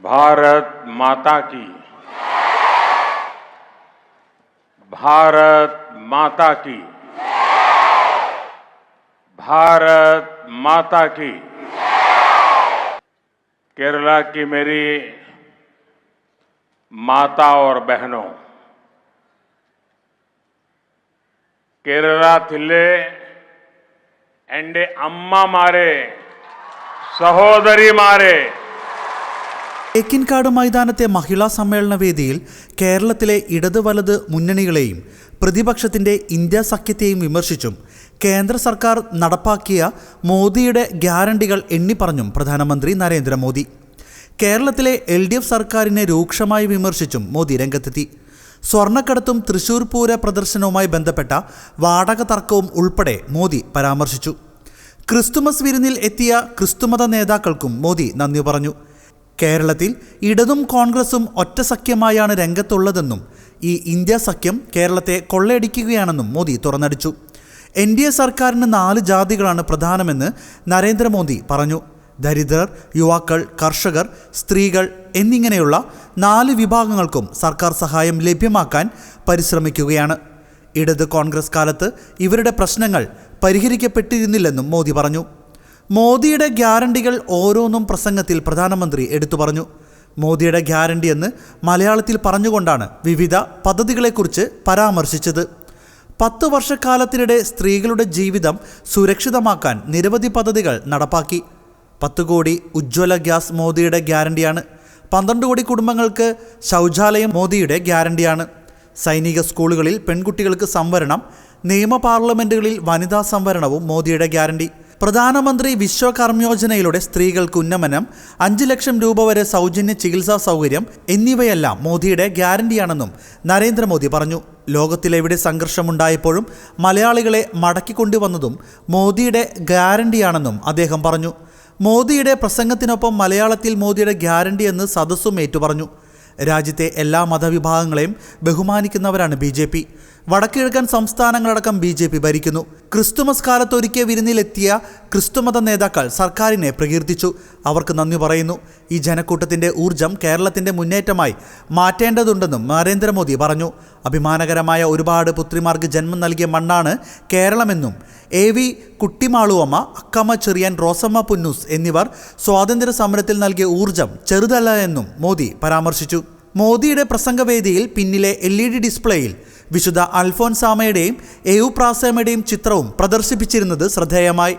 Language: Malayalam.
भारत माता की। भारत माता की। भारत माता की। केरला की मेरी माता और बहनों। केरला थिले एंडे अम्मा मारे, सहोदरी मारे। തേക്കിൻകാട് മൈതാനത്തെ മഹിളാ സമ്മേളന വേദിയിൽ കേരളത്തിലെ ഇടത് വലത് മുന്നണികളെയും പ്രതിപക്ഷത്തിന്റെ ഇന്ത്യ സഖ്യത്തെയും വിമർശിച്ചും കേന്ദ്ര സർക്കാർ നടപ്പാക്കിയ മോദിയുടെ ഗ്യാരണ്ടികൾ എണ്ണിപ്പറഞ്ഞും പ്രധാനമന്ത്രി നരേന്ദ്രമോദി. കേരളത്തിലെ എൽ ഡി എഫ് സർക്കാരിനെ രൂക്ഷമായി വിമർശിച്ചും മോദി രംഗത്തെത്തി. സ്വർണക്കടത്തും തൃശൂർ പൂര പ്രദർശനവുമായി ബന്ധപ്പെട്ട വാടക തർക്കവും ഉൾപ്പെടെ മോദി പരാമർശിച്ചു. ക്രിസ്തുമസ് വിരുന്നിൽ എത്തിയ ക്രിസ്തുമത നേതാക്കൾക്കും മോദി നന്ദി പറഞ്ഞു. കേരളത്തിൽ ഇടതും കോൺഗ്രസും ഒറ്റ സഖ്യമായാണ് രംഗത്തുള്ളതെന്നും ഈ ഇന്ത്യ സഖ്യം കേരളത്തെ കൊള്ളയടിക്കുകയാണെന്നും മോദി തുറന്നടിച്ചു. എൻ ഡി എ സർക്കാരിന് നാല് ജാതികളാണ് പ്രധാനമെന്ന് നരേന്ദ്രമോദി പറഞ്ഞു. ദരിദ്രർ യുവാക്കൾ കർഷകർ സ്ത്രീകൾ എന്നിങ്ങനെയുള്ള നാല് വിഭാഗങ്ങൾക്കും സർക്കാർ സഹായം ലഭ്യമാക്കാൻ പരിശ്രമിക്കുകയാണ്. ഇടത് കോൺഗ്രസ് കാലത്ത് ഇവരുടെ പ്രശ്നങ്ങൾ പരിഹരിക്കപ്പെട്ടിരുന്നില്ലെന്നും മോദി പറഞ്ഞു. മോദിയുടെ ഗ്യാരണ്ടികൾ ഓരോന്നും പ്രസംഗത്തിൽ പ്രധാനമന്ത്രി എടുത്തു പറഞ്ഞു. മോദിയുടെ ഗ്യാരണ്ടി എന്ന് മലയാളത്തിൽ പറഞ്ഞുകൊണ്ടാണ് വിവിധ പദ്ധതികളെക്കുറിച്ച് പരാമർശിച്ചത്. പത്ത് വർഷക്കാലത്തിനിടെ സ്ത്രീകളുടെ ജീവിതം സുരക്ഷിതമാക്കാൻ നിരവധി പദ്ധതികൾ നടപ്പാക്കി. പത്ത് കോടി ഉജ്ജ്വല ഗ്യാസ് മോദിയുടെ ഗ്യാരണ്ടിയാണ്. പന്ത്രണ്ട് കോടി കുടുംബങ്ങൾക്ക് ശൗചാലയം മോദിയുടെ ഗ്യാരണ്ടിയാണ്. സൈനിക സ്കൂളുകളിൽ പെൺകുട്ടികൾക്ക് സംവരണം നിയമ പാർലമെന്റുകളിൽ വനിതാ സംവരണവും മോദിയുടെ ഗ്യാരണ്ടി. പ്രധാനമന്ത്രി വിശ്വകർമ്മയോജനയിലൂടെ സ്ത്രീകൾക്ക് ഉന്നമനം അഞ്ച് ലക്ഷം രൂപ വരെ സൗജന്യ ചികിത്സാ സൗകര്യം എന്നിവയെല്ലാം മോദിയുടെ ഗ്യാരണ്ടിയാണെന്നും നരേന്ദ്രമോദി പറഞ്ഞു. ലോകത്തിലെവിടെ സംഘർഷമുണ്ടായപ്പോഴും മലയാളികളെ മടക്കിക്കൊണ്ടുവന്നതും മോദിയുടെ ഗ്യാരണ്ടിയാണെന്നും അദ്ദേഹം പറഞ്ഞു. മോദിയുടെ പ്രസംഗത്തിനൊപ്പം മലയാളത്തിൽ മോദിയുടെ ഗ്യാരണ്ടി എന്ന് സദസ്സും ഏറ്റുപറഞ്ഞു. രാജ്യത്തെ എല്ലാ മതവിഭാഗങ്ങളെയും ബഹുമാനിക്കുന്നവരാണ് ബി ജെ പി. വടക്കിഴക്കൻ സംസ്ഥാനങ്ങളടക്കം ബി ജെ പി ഭരിക്കുന്നു. ക്രിസ്തുമസ് കാലത്ത് ഒരുക്കിയ വിരുന്നിലെത്തിയ ക്രിസ്തുമത നേതാക്കൾ സർക്കാരിനെ പ്രകീർത്തിച്ചു. അവർക്ക് നന്ദി പറയുന്നു. ഈ ജനക്കൂട്ടത്തിന്റെ ഊർജം കേരളത്തിന്റെ മുന്നേറ്റമായി മാറ്റേണ്ടതുണ്ടെന്നും നരേന്ദ്രമോദി പറഞ്ഞു. അഭിമാനകരമായ ഒരുപാട് പുത്രിമാർക്ക് ജന്മം നൽകിയ മണ്ണാണ് കേരളമെന്നും എ വി കുട്ടിമാളുവമ്മ അക്കമ്മ ചെറിയാൻ റോസമ്മ പുന്നൂസ് എന്നിവർ സ്വാതന്ത്ര്യ സമരത്തിൽ നൽകിയ ഊർജം ചെറുതല്ല എന്നും മോദി പരാമർശിച്ചു. മോദിയുടെ പ്രസംഗവേദിയിൽ പിന്നിലെ എൽ ഇ ഡി ഡിസ്പ്ലേയിൽ വിശുദ്ധ അൽഫോൻസാമയുടെയും എയു പ്രാസേമയുടെയും ചിത്രവും പ്രദർശിപ്പിച്ചിരുന്നത് ശ്രദ്ധേയമായി.